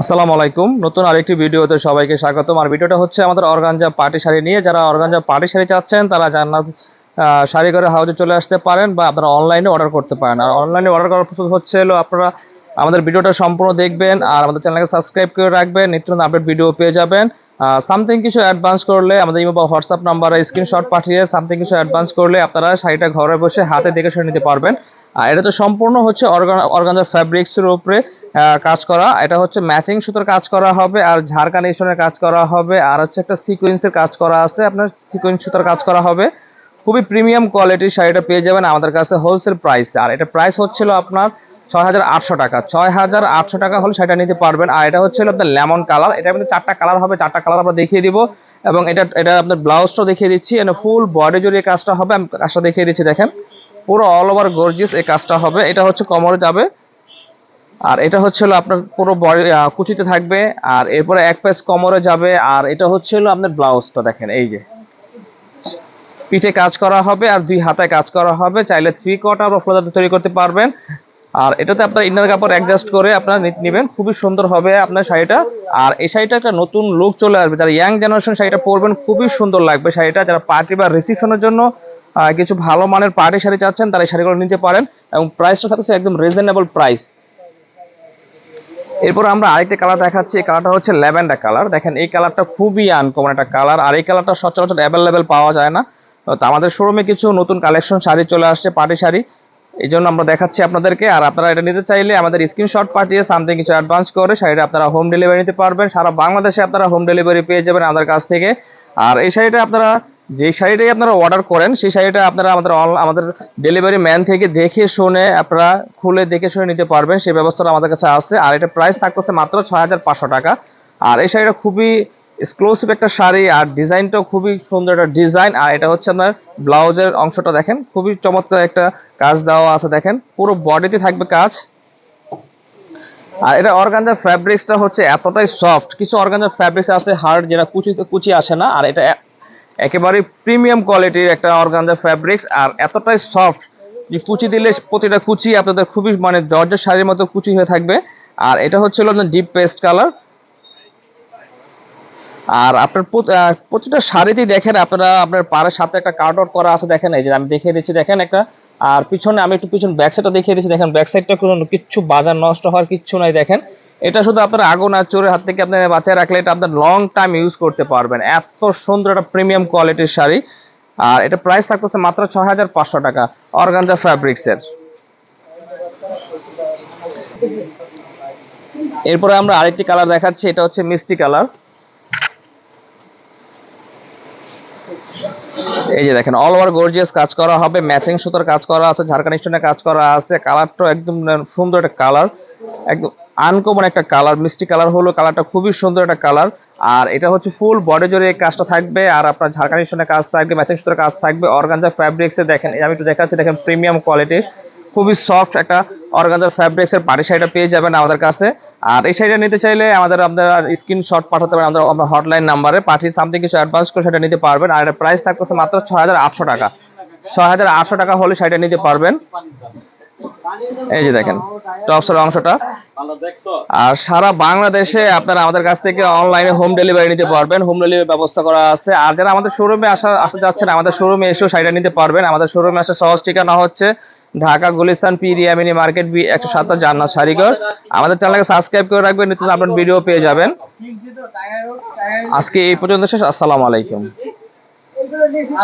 আসসালামু আলাইকুম। নতুন আরেকটি ভিডিওতে সবাইকে স্বাগতম। আর ভিডিওটা হচ্ছে আমাদের অর্গানজা পার্টি শাড়ি নিয়ে। যারা অর্গানজা পার্টি শাড়ি চাচ্ছেন, তারা জান্নাত শাড়ি করে হাউজে চলে আসতে পারেন বা আপনারা অনলাইনে অর্ডার করতে পারেন। আর অনলাইনে অর্ডার করার প্রসেস হচ্ছে হলো আপনারা আমাদের ভিডিওটা সম্পূর্ণ দেখবেন আর আমাদের চ্যানেলকে সাবস্ক্রাইব করে রাখবেন। নিত্য আপডেট ভিডিও পেয়ে যাবেন। সামথিং কিছু অ্যাডভান্স করলে আমাদের ইমো বা হোয়াটসঅ্যাপ নাম্বারে স্ক্রিনশট পাঠিয়ে সামথিং কিছু অ্যাডভান্স করলে আপনারা শাড়িটা ঘরে বসে হাতে দেখে শুনে নিতে পারবেন। আর এটা তো সম্পূর্ণ হচ্ছে অর্গান অর্গানজা ফ্যাব্রিক্সের উপরে। কাজ করা। এটা হচ্ছে ম্যাচিং সুতোর কাজ করা হবে আর ঝাড়কানেশনের কাজ করা হবে। আর হচ্ছে একটা সিকোয়েন্সের কাজ করা আছে। আপনার সিকোয়েন্স সুতোর কাজ করা হবে। খুবই প্রিমিয়াম কোয়ালিটির শাড়িটা পেয়ে যাবেন আমাদের কাছে হোলসেল প্রাইসে। আর এটা প্রাইস হচ্ছিল আপনার ছয় হাজার আটশো টাকা। ছয় হাজার আটশো টাকা হলে শাড়িটা নিতে পারবেন। আর এটা হচ্ছে আপনার লেমন কালার। এটা কিন্তু চারটা কালার হবে। চারটা কালার আমরা দেখিয়ে দিব। এবং এটা এটা আপনার ব্লাউজটাও দেখিয়ে দিচ্ছি। ফুল বডি জুড়ে কাজটা হবে। আমি কাজটা দেখিয়ে দিচ্ছি, দেখেন। পুরো অল ওভার গর্জিয়াস এই কাজটা হবে। এটা হচ্ছে কমরে যাবে। আর এটা হচ্ছে আপনার পুরো কুচিতে থাকবে, আর এরপরে এক পেস কমরে যাবে, আর এটা হচ্ছে আপনার ব্লাউজটা দেখেন, এই যে। পিঠে কাজ করা হবে, আর দুই হাতে কাজ করা হবে, চাইলে থ্রি কোয়ার্টার বা ফ্লোজাতে তৈরি করতে পারবেন। আর এটাতে আপনার ইনার কাপড় অ্যাডজাস্ট করে আপনারা নিবেন, খুবই সুন্দর হবে আপনার শাড়িটা। আর এই শাড়িটা একটা নতুন লুক চলে আসবে, যারা ইয়াং জেনারেশন শাড়িটা পরবেন, খুবই সুন্দর লাগবে শাড়িটা। যারা পার্টি বা রিসেপশনের জন্য কিছু ভালো মানের পার্টি শাড়ি চাচ্ছেন, তারা এই শাড়িগুলো নিতে পারেন। এবং প্রাইসটা থাকছে একদম রিজনেবল প্রাইস এরপর আমরা আরেকটা কালার দেখাচ্ছি, এই কালারটা হচ্ছে ল্যাভেন্ডার কালার দেখেন, এই কালারটা খুবই আনকমন একটা কালার আর এই কালারটা সচরাচর অ্যাভেলেবেল পাওয়া যায় না। তো আমাদের শোরুমে কিছু নতুন কালেকশন শাড়ি চলে আসছে, পার্টি শাড়ি। এই জন্য আমরা দেখাচ্ছি আপনাদেরকে, আর আপনারা এটা নিতে চাইলে আমাদের স্ক্রিনশট পাঠিয়ে সামথিং কিছু অ্যাডভান্স করে শাড়িটা আপনারা হোম ডেলিভারি নিতে পারবেন। সারা বাংলাদেশে আপনারা হোম ডেলিভারি পেয়ে যাবেন আমাদের কাছ থেকে। আর এই শাড়িটা আপনারা যে শাড়িটাই আপনারা অর্ডার করেন, সেই শাড়িটা আপনারা আমাদের আমাদের ডেলিভারি ম্যান থেকে দেখে শুনে আপনারা খুলে দেখে শুনে নিতে পারবেন। সেই ব্যবস্থাটা আমাদের কাছে আছে। আর এটা প্রাইস থাকতেছে মাত্র ছয় হাজার পাঁচশো টাকা। আর এই শাড়িটা খুবই এক্সক্লুসিভ একটা শাড়ি আর ডিজাইনটাও খুবই সুন্দর একটা ডিজাইন আর এটা হচ্ছে আপনার ব্লাউজের অংশটা দেখেন। খুবই চমৎকার একটা কাজ দেওয়া আছে দেখেন। পুরো বডিতে থাকবে কাজ। আর এটা অর্গানজার ফ্যাব্রিক্সটা হচ্ছে এতটাই সফট কিছু অর্গানজার ফ্যাব্রিক্স আছে হার্ড যেটা কুচিতে কুচি আসে না। আর এটা একেবারে প্রিমিয়াম কোয়ালিটির একটা অর্গানজা ফ্যাব্রিক্স আর এতটাই সফট যে কুচি দিলে প্রতিটা কুচি আপনাদের খুবই মানে জর্জের শাড়ির মতো কুচি হয়ে থাকবে। আর এটা হচ্ছে হলো আপনার ডিপ পেস্ট কালার আর আপনার প্রতিটা শাড়িতেই দেখেন আপনারা, আপনার পাড়ের সাথে একটা কার্ড আউট করা আছে, দেখেন এই যে আমি দেখিয়ে দিচ্ছি, দেখেন একটা। আর পিছনে আমি একটু পিছনে ব্যাক সাইডটা দেখিয়ে দিচ্ছি, দেখেন ব্যাক সাইডটা কোনো কিচ্ছু বাজার নষ্ট হওয়ার কিচ্ছু নাই, দেখেন। এটা শুধু আপনার আগুন আর চোরের হাত থেকে আপনি বাঁচিয়ে রাখলে এটা আপনার লং টাইম ইউজ করতে পারবেন। এত সুন্দর একটা প্রিমিয়াম কোয়ালিটির শাড়ি। আর এটা প্রাইস থাকতেছে মাত্র ছয় হাজার পাঁচশো টাকা, অর্গানজা ফ্যাব্রিক্সের এরপরে আমরা আরেকটি কালার দেখাচ্ছি, এটা হচ্ছে মিষ্টি কালার এই যে দেখেন অল ওভার গর্জিয়াস কাজ করা হবে ম্যাচিং সুতার কাজ করা আছে ঝাড়খান্ড কাজ করা আছে কালারটা একদম সুন্দর একটা কালার একদম আনকমন একটা কালার, মিষ্টি কালার হলো, কালারটা খুবই সুন্দর একটা কালার। আর এটা হচ্ছে ফুল বডি জুড়ে এই কাজটা থাকবে, আর আপনার ঝাড়খান্ড স্টোনের কাজ থাকবে, ম্যাচিং সুতার কাজ থাকবে, অর্গানজা ফ্যাব্রিক্সে দেখেন আমি একটু দেখাচ্ছি, দেখেন প্রিমিয়াম কোয়ালিটির খুবই সফট একটা অর্গানজা ফ্যাব্রিক্সের পাটি শাড়িটা পেয়ে যাবেন আমাদের কাছে। আর এই শাড়িটা নিতে চাইলে আমাদের আপনারা স্ক্রিনশট পাঠাতে পারেন, আমাদের আমাদের হটলাইন নাম্বারে পাঠিয়ে সামথিং কিছু অ্যাডভান্স করে সেটা নিতে পারবেন। আর এটা প্রাইস থাকতেছে মাত্র ছয় হাজার আটশো টাকা। ছয় হাজার আটশো টাকা হলে শাড়িটা নিতে পারবেন। এই যে দেখেন টপসের অংশটা। আর সারা বাংলাদেশে আপনারা আমাদের কাছ থেকে অনলাইনে হোম ডেলিভারি নিতে পারবেন। হোম ডেলিভারি ব্যবস্থা করা আছে। আর যারা আমাদের শোরুমে আসা, আসতে যাচ্ছেন, আমাদের শোরুমে এসেও শাড়িটা নিতে পারবেন। আমাদের শোরুমে আসা সহজ ঠিকানা হচ্ছে ঢাকা, গুলিস্তান, পিরিয়া, মিনি মার্কেট, বি একশো সাতাশ জান্নাত শাড়িঘর। আমাদের চ্যানেলকে সাবস্ক্রাইব করে রাখবেন, নিত্য আপনার ভিডিও পেয়ে যাবেন। আজকে এই পর্যন্ত শেষ। আসসালামু আলাইকুম।